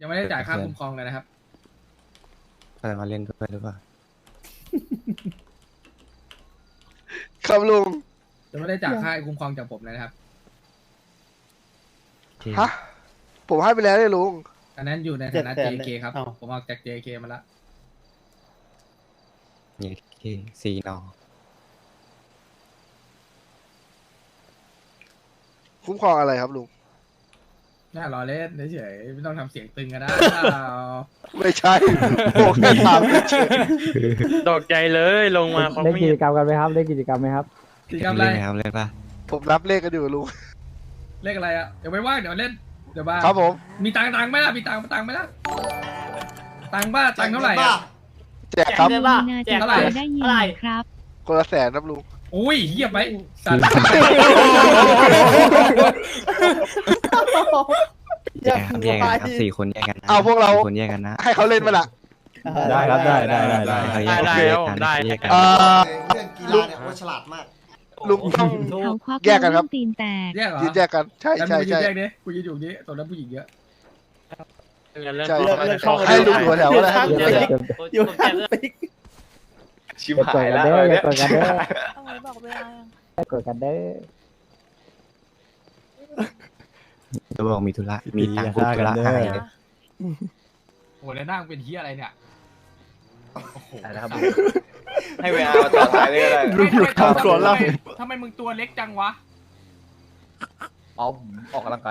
ยังไม่ได้จ่ายค่าคุ้มครองเลยนะครับ อะไรมาเล่นด้วยหรือเปล่าครับลุงยังไม่ได้จ่ายค่าคุ้มครองจากผมเลยนะครับโอเคฮะ ผมให้ไปแล้วเลยลุงอันนั้นอยู่ในฐานะเจ็ดแสน JK ครับเอ้าผมออกจาก JK มาแล้วนี่โอเคสี่นอคุ้มครองอะไรครับลุง น่ารอเล่นเฉยๆไม่ต้องทำเสียงตึงกันนะไม่ใช่ผมแค่ถามเฉยตกใจเลยลงมาเขาเล่นไม่กิจกรรมกันไหมครับเล่นกิจกรรมไหมครับกิจกรรมอะไร เล่นไหมครับเล่นปะผมรับเลขกันอยู่ลุงเลขอะไรอะ เดี๋ยวไปว่างเดี๋ยวเล่น เดี๋ยวบ้าครับผมมีตังค์ตังค์ไหมล่ะ มีตังค์ตังค์ไหมล่ะ ตังค์บ้าตังค์เท่าไหร่อะแจกครับได้ป่ะน่าแจจะกเท่าไหร่เคยได้ยินเท่าไหร่ครับคนละแสนครับลุง อุ้ยเฮียไปสัตว์แยกครับแยกกันครับสี่คนแยกกันนะเอาพวกเรา สี่คนแยกกันนะให้เขาเล่นมาละ ได้ครับได้ได้ได้ได้ให้เขาแยได้กได้กันได้ แยกกันเอ่อ เรื่องกีฬาเนี่ยว่าฉลาดมาก ลุงต้อง เขาควักแยกกันครับเรื่องตีนแตก แยกเหรอยืนแยกกัน ใช่แล้วใช่มึงยืใช่นแยกดิกูยืนอยู่นี้ตรงนั้นผู้หญิงเยอะเรื่องใช่เลือกเลือกช่องให้ลุงหัวแถวอะไรให้ลุงเดี๋หัยววแถวอยู่ข้างปิ๊ก ชิบอย่ากดกันเด้ออย่ากดกันเด้อเอาไว้บอกเวลายังอย่ากดกันเด้อจะบอกมีธุระ มีตังค์คุบธุระให้เลยโอ้แล้วนั่งเป็นเฮียอะไรเนี่ยโอ้โหนะครับให้เวลาต่อท้ายเลยก็ได้ลุงหลุดคำก่อนแล้วทำไมมึงตัวเล็กจังวะ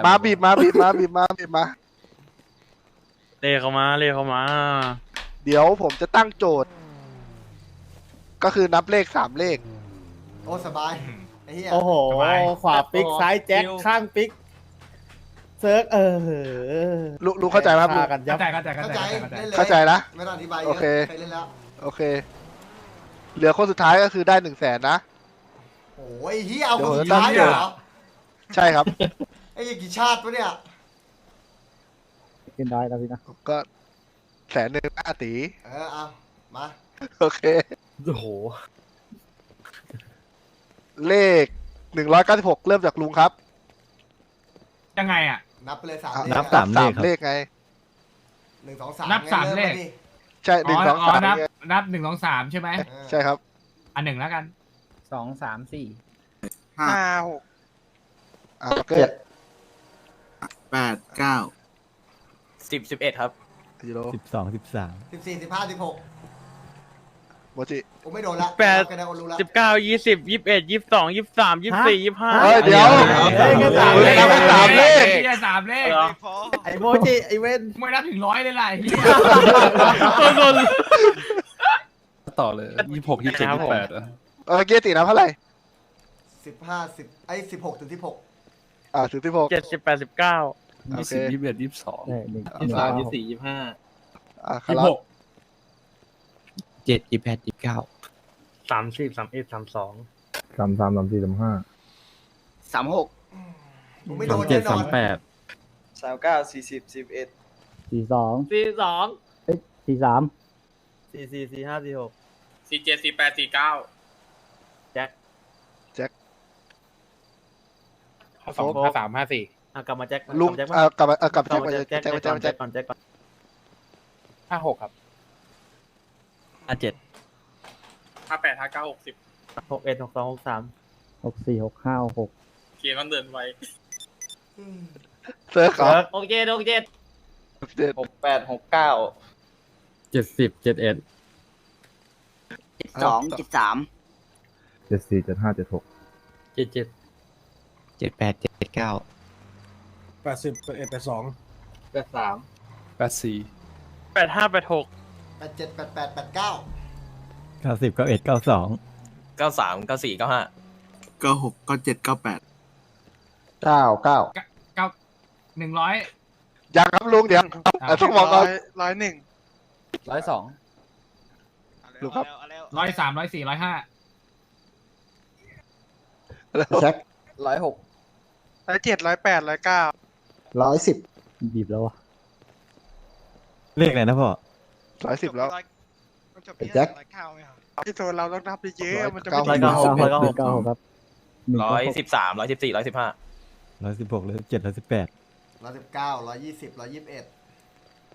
มาบีบมาบีบมาบีบมาบีบมาเรียกเขามาเรียกเขามา เดี๋ยวผมจะตั้งโจทย์ ก็คือนับเลขสามเลข โอ้สบายไอ้เหี้ย โอ้โหขวาปิ๊กซ้ายแจ็คข้างปิ๊กเซิร์กเออลุงลุงเข้าใจไหมครับลุงฆ่ากันยัเข้าบใจเข้าใจเข้าเข้าใจใจเข้าใจ เล่นเลยเข้าใจนะไม่ต้องอธิบายเยโออะเค เคยเล่นแล้ว โอเค เหลือคนสุดท้ายก็คือได้หนึ่งแสนนะ โอ้ยเฮียเอาเดี๋คยวนสุดท้ายเดี๋ยว เหรอใช่ครับ ไอ้ยี่กี่ชาติวะเนี่ยขึ้นได้แล้วพี่นะก็แสนหนึ่งอาตีเออเอามาโอเค โอ้โห เลขหนึ่งร้อยเก้าสิบหกเริ่มจากลุงครับยังไงอะ นับไปเลยสามอะเลขนับสามเลขไง หนึ่งสองสามนับสามเลขริ่ดิใช่หอ๋นึ่งอสองอ๋อสามนับไงนับหนึ่งสองสามใช่ไหมเออใช่ครับ อันหนึ่งแล้วกัน สองสามสี่ห้าหกอ่าเกิเจ็ดดแปดเก้าสิบสิบเอ็ดครับยูโรสิบสองสิบสามสิบสี่สิบห้าสิบหก โมจิ ผมไม่โดนละแปด กันได้โอรู้ละสิบเก้ายี่สิบยี่สิบเอ็ดยี่สิบสองยี่สิบสามยี่สิบสี่ยี่สิบห้า เฮ้ยเดี๋ยว เฮ้ยแค่สามเฮ้เลยขนับให้สามเลขเฮียสามเลขเหรอ ไอ้โมจิไอ้เว้นไม่นับถึงร้อยเลยล่ะเฮียต่อเลยยี่หกยี่เจ็ดยี่แปดเออเกียร์ตีนับเท่าไหร่สิบห้าสิบไอ้สิบหกถึงสิบหกอ่าถึงสิบหก เจ็ดสิบแปดสิบเก้าโอยี่เค สิบยี่สิบเอ็ดยี่สิบสองเอ้ยหนึ่งยี่สิบสามยี่สี่ยี่ห้าอ่าครับ เจ็ดยี่แปดยี่เก้าสามสิบสามเอ็ดสามสองสามสามสามสี่สามห้าสามหกผมไม่โดสามนเจ็ดแน่นอสานมแปดสามเก้าสี่สิบสิบเอ็ดสี่สองสี่สองสี่สามสี่สี่สี่ห้าสี่หกสี่เจ็ดสี่แปดสี่เก้าแจ็คห้าสองห้าสามห้าสี่อะกลับมาแจ็คลุงกลับมาอ่ากลับมาเออกลับแจ็คมามาแจ็คแจ็คมาแจ็แจ็คคก่อมานแจ็คแจ็คก่อนแจ็คก่อนห้าหกครับ ห้าเจ็ดห้าแปดห้าเก้าหกสิบหกเอ็ดหกสองหกสามหกสี่หกห้าหกเคียร์มันเดินไวเซิร์ฟครับโอเคโอเคเจ็ดหกแปดหกเก้าเจ็ดสิบเจ็ดเอ็ดสองเจ็ดสามเจ็ดสี่เจ็ดห้าเจ็ดหกเจ็ดเจ็ดเจ็ดแปดเจ็ดเก้าแปดสิบแปดเอ็ดแปดสองแปดสามแปดสี่แปดห้าแปดหก แปดเจ็ดแปดแปดแปดเก้าเก้าสิบเก้าเอ็ดเก้าสองเก้าสามเก้าสี่เก้าห้าเก้าหกเก้าเจ็ดเก้าแปดเก้าเก้าเก้าหนึ่งร้อยยังครับลุงเดี๋ยวอะต้องบอกก่อนร้อยหนึ่งร้อยสองลุงครับร้อยสามร้อยสี่ร้อยห้าแจ็คร้อยหกร้อยเจ็ดร้อยแปดร้อยเก้าร้อยสิบบีบแล้ววะเลขไหนนะพ่อ ร้อยสิบแล้วแจ็คที่ตัวเราต้องนับเยอะๆมันจะไม่ร้ได้อยเก้าร้อยเก้าหกเก้าหกครับหนึ่งร้อยสิบสามร้อยสิบสี่ร้อยสิบห้าร้อยสิบหกร้อยสิบเจ็ดร้อยสิบแปดร้อยสิบเก้าร้อยยี่สิบร้อยยี่สิบเอ็ด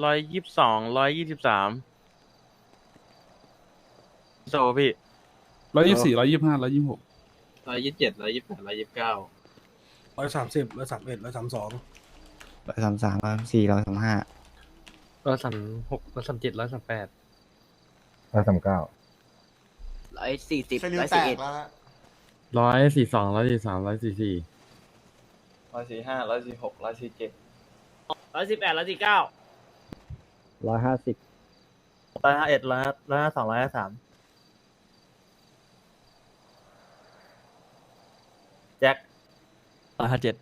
ร้อยยี่สิบสองร้อยยี่สิบสามโซพี่ร้อยยี่สี่ร้อยยี่ห้าร้อยยี่หกร้อยยี่สิบเจ็ดร้อยยี่สิบแปดร้อยยี่สิบเก้าร้อยสามสิบร้อยสามเอ็ดร้อยสามสองร้อยสามสามร้อยสี่ร้อยสามห้า ร้อยสามหกร้อยสามเจ็ดร้อยสามแปดร้อยสามเก้าร้อยสี่สิบเซลิวร้อยแตสี่กเอ็ดแล้วฮะร้อยสี่สองร้อยสี่สามร้อยสี่สี่ร้อยสี่ห้าร้อยสี่หกร้อยสี่เจ็ดร้อยสิบแปดร้อยสี่เก้าร้อยห้าสิบร้อยห้าเอ็ดร้อยร้อยห้าสองร้อยห้าสามแจ็คร้อยห้าเจ็ด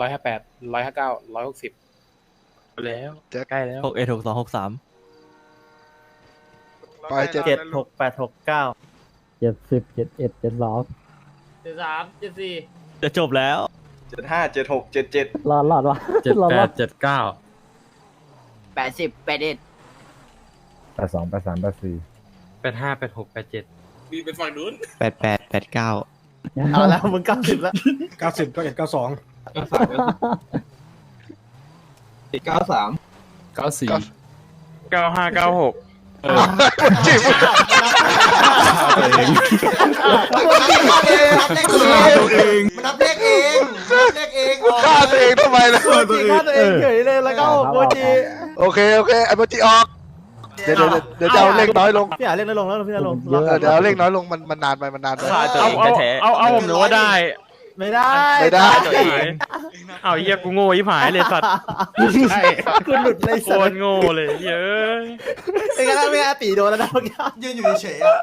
ร้อยห้าแปดร้อยห้าเก้าร้อยหกสิบ แล้วแจ็ค ใกล้แล้วหกเอ็ดหกสองหกสามไปเจ็ด เจ็ดหกแปดหกเก้าเจ็ดสิบเจ็ดเอ็ดเจ็ดสองเจ็ดสามเจ็ดสี่จะจบแล้วเจ็ดห้าเจ็ดหกเจ็ดเจ็ดรอดรอดวะเจ็ดแปดเจ็ดเก้าแปดสิบแปดเอ็ดแปดสองแปดสามแปดสี่แปดห้าแปดหกแปดเจ็ดแปดแปดแปดเก้าเอาแล้วมึงเก้าสิบแล้วเก้าสิบเก้าเอ็ดเก้าสอง เก้าสามเก้าสามเก้าสี่เก้าห้าเก้าหกจิบมันนับเลขเองมันนับเลขเองมันนับเลขเองออกฆ่าตัวเองทำไมล่ะตัวเองตัวเองเฉยเลยแล้วก็โมจิโอเคโอเคไอ้โมจิออกเดี๋ยวเดี๋ยวเดี๋ยวจะเอาเลขน้อยลงพี่อ่านเล่นน้อยลงแล้วพี่อ่านลงเออเดี๋ยวเอาเลขน้อยลงมันมันนานไปมันนานไปเอาเอาเอาเอาผมนึกว่าได้ ไม่ได้ไม่ได้ เอาเหี้ยกูโง่ยิบหายเลยสัตว์คุณหลุดเลยโคสัตรโง่เลยเย้ยเป็นไงล่ะไม่อาตีโดนแล้วนะเมื่อกี้ยืนอยู่เฉยๆอะ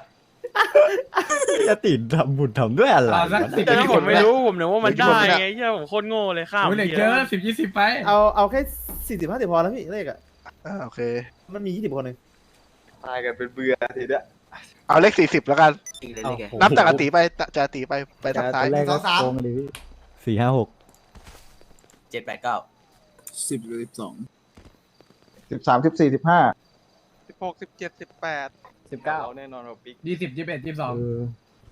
จะติดทำบุญทำด้วยอะไรเอาสักสิบแต่ถ้าผมไม่รู้ผมนึกว่ามันได้ไงเหี้ยผมโคตรโง่เลยข้ามโอ้ยเหลือเกินสิบยี่สิบไปเอาเอาแค่สี่สิบห้าสิบพอแล้วพี่เลขอะอ่าโอเค มันมียี่สิบคนหนึ่งตายกันเป็นเบื่อทีเดียวเอาเลขสี่สิบแล้วกันอีกเลยเลยแกนับจากอาตีไปจากอาตีไปไปทางซ้ายหนึ่งสองสาม สี่ห้าหก เจ็ดแปดเก้าสิบสิบสองสิบสามสิบสี่สิบห้าสิบหกสิบเจ็ดสิบแปดสิบเก้าแน่นอนว่าปิ๊กยี่สิบยี่สิบเอ็ดยี่สิบสอง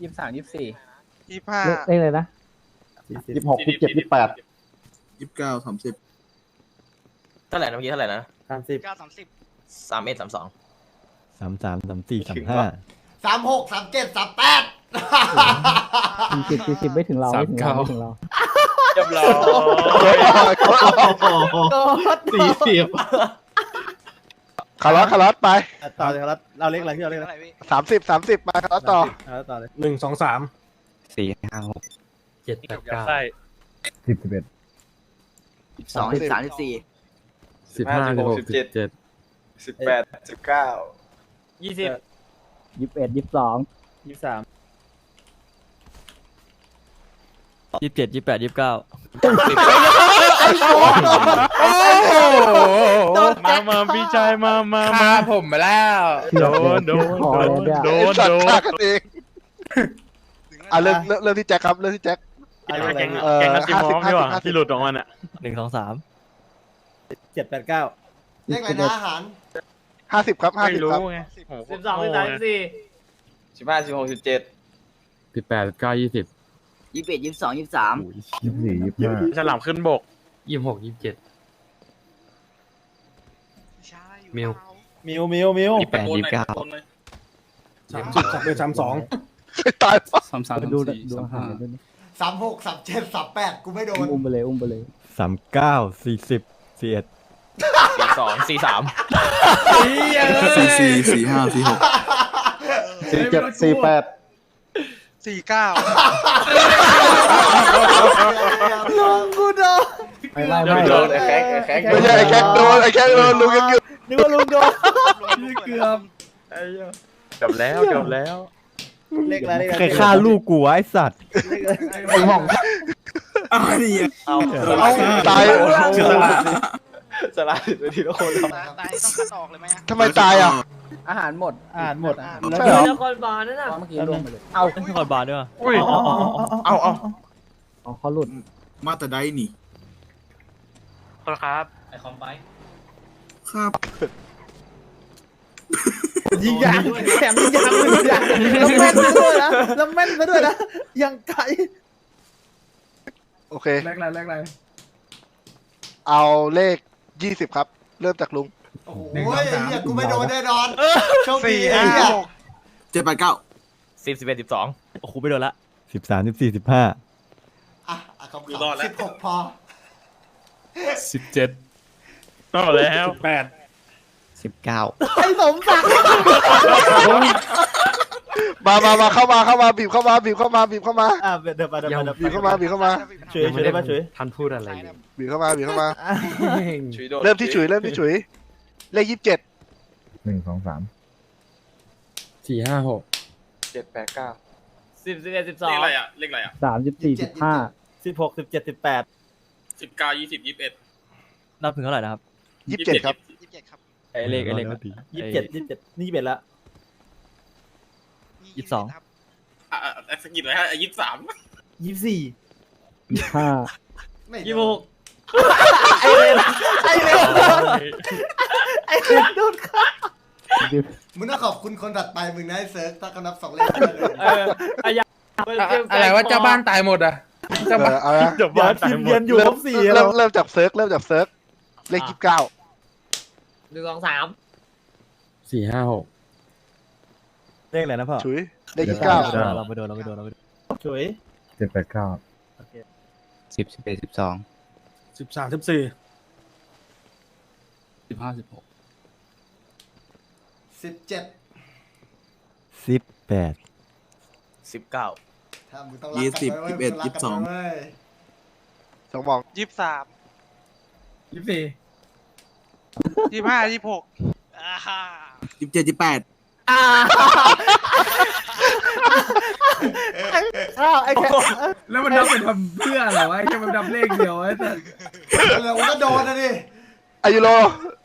ยี่สิบสามยี่สิบสี่ยี่ห้าเลขเลยนะยี่สิบหกยี่สิบเจ็ดยี่สิบแปดยี่สิบเก้าสามสิบเท่าไหร่นะเมื่อกี้เท่าไหร่นะสามสิบเก้าสามสิบสามเอ็ดสามสองสามสามสามสี่สามห้าสามหกสามเจ็ดสามแปดสี่สิบสี่สิบไม่ถึงเราไม่ถึงเราไม่ถึงเราเรียบร้อยสี่สิบคาร์ลอสคาร์ลอสไปต่อเลยครับเราเลขอะไรพี่เราเลขอะไรสามสิบสามสิบมาคาร์ลอสต่อเอาต่อเลยหนึ่งสองสามสี่ห้าหกเจ็ดแปดเก้าใช่สิบสิบเอ็ดสองสิบสามสิบสี่สิบห้าสิบหกสิบเจ็ดสิบแปดสิบเก้ายี่สิบยี่สิบเอ็ดยี่สิบสองยี่สิบสาม ยี่สิบเจ็ดยี่สิบแปดยี่สิบเก้ามามาพี่ชายมามามาผมมาแล้ว โดนโดนพอแล้วเนี่ยโดนสัตโดว์นฆ่ากันเองอะเริ่มเริ่มเริ่มที่แจ็คครับเริ่มที่แจ็ค แกงเอ่อแกงนัตติมอฟ50นี่หว่า50 ที่หลุดออกมาน่ะหนึ่งสองสามเจ็ดแปดเก้าเลขอะไรนะอาหารห้าสิบครับห้าไม่สิบรู้ครับไงสิบสองสิบสามสิบสี่สิบห้าสิบหกสิบเจ็ดสิบแปดสิบเก้ายี่สิบ ยี่สิบเอ็ดยี่สิบสองยี่สิบสามยี่สิบสี่ยี่สิบห้าฉลามขึ้นบกยี่สิบหกยี่สิบเจ็ด มิว มิวมิวมิวแปดยี่สิบเก้าสามสิบสามเอ็ดสามสองตายสามสามสามดูสี่ดูสามอาหาห้ารด้วยนะสามหกสามเจ็ดสามแปดกูไม่โดน อุ้มไปเลยอุ้มไปเลยสามเก้าสี่สิบสี่เอ็ดสี่สองสี่สามสี่สี่สี่ห้าสี่หกสี่เจ็ดสี่แปด สี่เก้ากูโดนไม่ไม่ไม่โดนไอ้แข้งไอ้แข้งไม่ใช่ไอ้แจ็คโดนไอ้แจ็คโดนลุงยังอยู่นึกว่าลุงโดนเกือบจบแล้วจบแล้วเลขอะไรเลขอะไรใครฆ่าลูกกูวะไอสัตว์ไอ้หม่องอ้าวนี่เอาตายสลายสิบนาทีแล้วคนตายต้องคัดออกเลยไหมฮะทำไมตายอะ อาหารหมดอาหารหมดใช่เหรอเมื่อกี้รวมไปเลยเอาขอบาทด้วยวะอุ้ยเอาเอาเอาเขาหลุดมาแต่ได้นี่ คนครับไอคอมไปครับยิงยางแถมยิงยางยิงยางแล้วแม่นซะด้วยนะแล้วแม่นซะด้วยนะยังไกลโอเค แรกอะไรแรกอะไรเอาเลขยี่สิบครับ เริ่มจากลุงโอ้โหหนึ่งสองไอ้สามเหี้ยกูไม่โดนแน่นอนโชคดีสี่ไอ้ห้าเหี้ยหกเจ็ดแปดเก้าสิบสิบเอ็ดสิบสองโอ้โหไม่โดนละสิบสามสิบสี่สิบห้าอะอะคำๆสิบหกพอสิบเจ็ดต่อแล้วแปดสิบเก้าไอ้สมศักดิ์มามามาเข้ามาเข้ามาบีบเข้ามาบีบเข้ามาบีบเข้ามาอะเดี๋ยวมาเดี๋ยวมาเดี๋ยวบีบเข้ามาบีบเข้ามาช่วยช่วยได้ปะช่วยท่านพูดอะไรเลยบีบเข้ามาบีบเข้ามาชุยโดดเริ่มที่ฉุยเริ่มที่ฉุย เลขยี่สิบเจ็ดหนึ่งสองสามสี่ห้าหกเจ็ดแปดเก้าสิบสิบเอ็ดสิบสองสามสิบสี่สิบห้าสิบหกสิบเจ็ดสิบแปดสิบเก้ายี่สิบยี่สิบเอ็ดนับถึงเท่าไหร่นะครับยี่สิบเจ็ดครับยี่สิบเจ็ดครับไอเลขไอเลขยี่สิบเจ็ดยี่สิบเจ็ดนี่ยี่สิบเอ็ดละ ยี่สิบสอง ครับอะอะสกิดเลยฮะยี่สิบสามยี่สิบสี่ยี่สิบห้าไม่ยี่สิบหกไอเลนไอเลน ไอเลนโดนฆ่ามึงต้องขอบคุณคนถัดไปมึงนะไอ้เซิร์ฟถ้าเขานับสองเลขได้เลยเอออะยะอะไรว่าเจ้าบ้านตายหมดอะเออเอาละเดี๋ยวเดี๋ยวบ้านตาทียมหมเยือดนอยู่ครบสี่เริ่แล้วมเริ่มจากเซิร์ฟเริ่มจากเซิร์ฟเลขยี่สิบเก้าหนึ่งสองสามสี่ห้าหกเลขอะไรนะพ่อฉุยเลขยี่สิบเก้าเราไปโดนเราไปโดนเราไปโดนช่วยเจ็ดแปดเก้าสิบสิบเอ็ดสิบสองสิบสามสิบสี่สิบห้าสิบหก สิบเจ็ดสิบแปดสิบเก้าถ้ามึงต้องรักกันไว้เว้ยมึงรักกันไว้เว้ยสองมองยี่สิบสามยี่สิบสี่ยี่สิบห้ายี่สิบหกอ่าฮ่ายี่สิบเจ็ดยี่สิบแปดอ้าวไอ้แค่แล้วมันนับเป็นทำเพื่ออะไรวะแค่มันนับเลขเดียวไอ้แต่แล้วมึงก็โดนนะดิอายุโร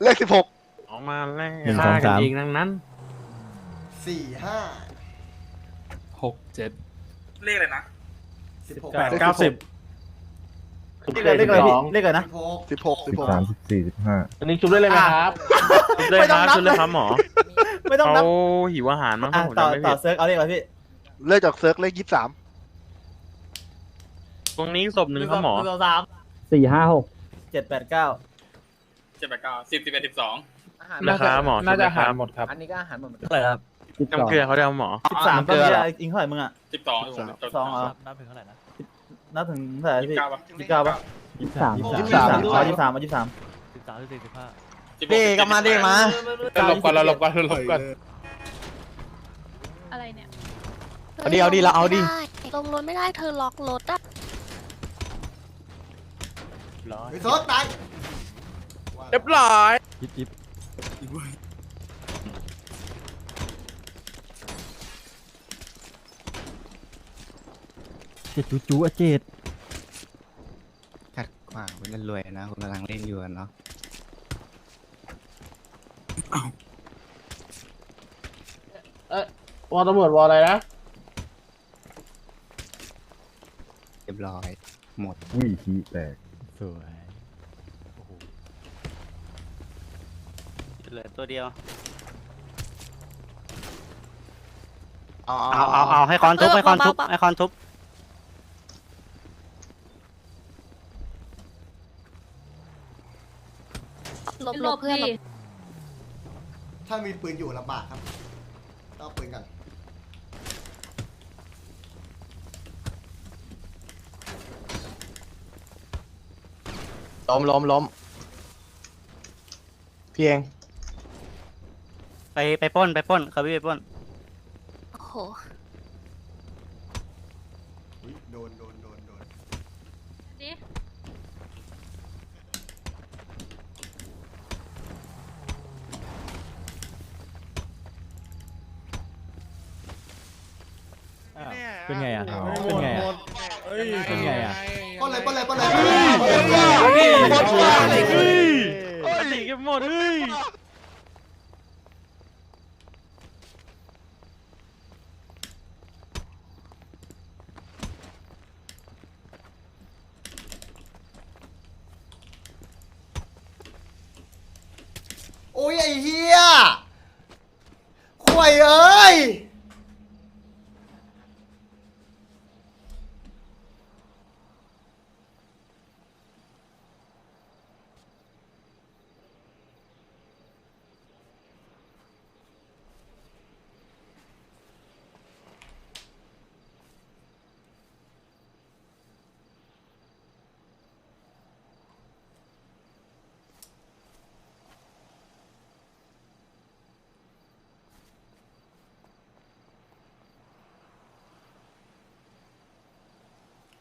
เลขสิบหก ออกมาแล้วหนึ่งสองสาม เองทั้งนั้น สี่ห้าหกเจ็ด เลขอะไรนะ สิบหกแปดเก้าสิบ เลขอะไรเลขอะไรพี่เลขอะไรนะสิบหกสิบหกสิบหกสามสิบสี่สิบห้าอันนี้ชุบได้เลยไหมครับ ชุบได้ไม่คต้องรับนับชุบเลยครับหมอไม่ต้องนัเขาบหิวอาหารมั้งอะผมต่อจำไม่ต่ผิอดเซิร์ฟเอาเลขอะไรพี่เริ่มจากเซิร์ฟเลขยี่สิบสามตรงนี้ศพหนึ่งครับหมอ สองสามสี่ห้าหกเจ็ดแปดเก้าเจ็ดแปดเก้าสิบสิบเอ็ดสิบสอง นะครับหมอน่าจะชุบเลยครับหารหมดครับ อันนี้ก็อาหารหมดเท่าไหร่ครับสิบสองน้ำเกลือเขาจะเอาหมอสิบสามตอนนี้อิงเท่าไหร่มึงอะสิบสองสองเหรอนับถึงเท่าไหร่นะนับถึงเท่าไหร่ยี่สิพี่บเก้าปะยี่สิบเก้าปะยี่สิบสามยี่สิบสามอ๋อยี่สิบสามอ๋อยี่สิบสามสิบสามสิบสี่สิบห้าเด็กมาเด็กมาหลบก่อนเราหลบก่อนเราหลบก่อนอะไรเนี่ยเอาดิเอาดิเราเอาดิลงรถไม่ได้เธอล็อกรถอะไอ้เซิร์ฟตายเรียบร้อยยิบยิบ เจ็ดจูจูอะเจ็ดขัดขวางคุณรวยนะคุณกำลังเล่นอยู่อะเนาะวอตำรวจวออะไรนะ เรียบร้อย หมด วิ่งขี้แตก สวย เหลือตัวเดียว เอาเอาเอาเอาให้คอนทุบให้คอนทุบให้คอนทุบหลบหลบเพื่อนหลบถ้ามีปืนอยู่ลำบากครับต้องเอาปืนกันล้มล้มล้มเพียง ไปไปป้นไปป้นครับพี่ไปป้นโอ้โห อุ๊ยโดนโดนโดนโดนดิเป็นไงอะ เป็นไงอะ เป็นไงอะป้นเลยป้นเลยป้นเลย หมดว่ะเฮ้ยตีกันหมดเฮ้ยโอ้ยไอ้เหี้ยข่วยเอ้ย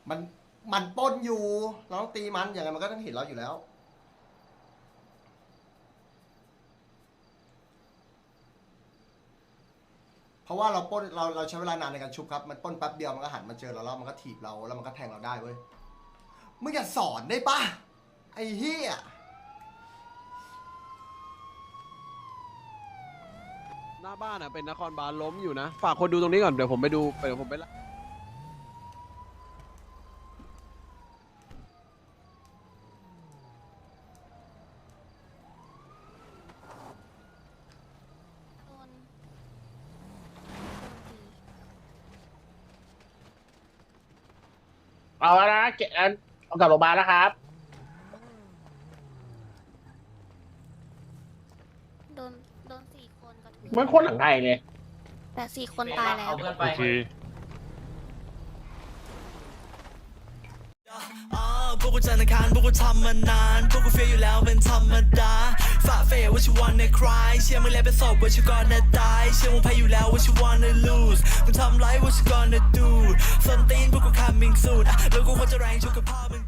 มันมันป้นอยู่ เราต้องตีมันอย่างไงมันก็ต้องเห็นเราอยู่แล้ว เพราะว่าเราป้นเราเราใช้เวลานานในการชุบครับ มันป้นแป๊บเดียวมันก็หันมาเจอเราแล้วมันก็ถีบเราแล้วมันก็แทงเราได้เว้ยมึงอย่าสอนได้ปะไอ้เหี้ยหน้าบ้านอะเป็นนครบาลล้มอยู่นะ ฝากคนดูตรงนี้ก่อนเดี๋ยวผมไปดูเดี๋ยวผมไปละ โดน เอา แล้วนะเกอันเอากลับโรงพยาบาลแล้วครับ โดนโดนสี่คนกระทืบมันคนหลังไทยเลย แต่สี่คนตายแล้วโอเคพวกกูจันทร์อังคารพวกกูทำมานาน พวกกูเฟียอยู่แล้วเป็นธรรมดา ฝ่าเฟยว่าชิวันในคลายเชื่อมึงแล้วเป็นศพว่าชิวก่อนนะตายเชื่อมึงแพ้อยู่แล้วว่าชิวันใน lose มึงทำไรว่าชิ gonna do ส้นตีนพวกกู coming soon อะแล้วกูควรจะแรงชุกกับพ่อมึง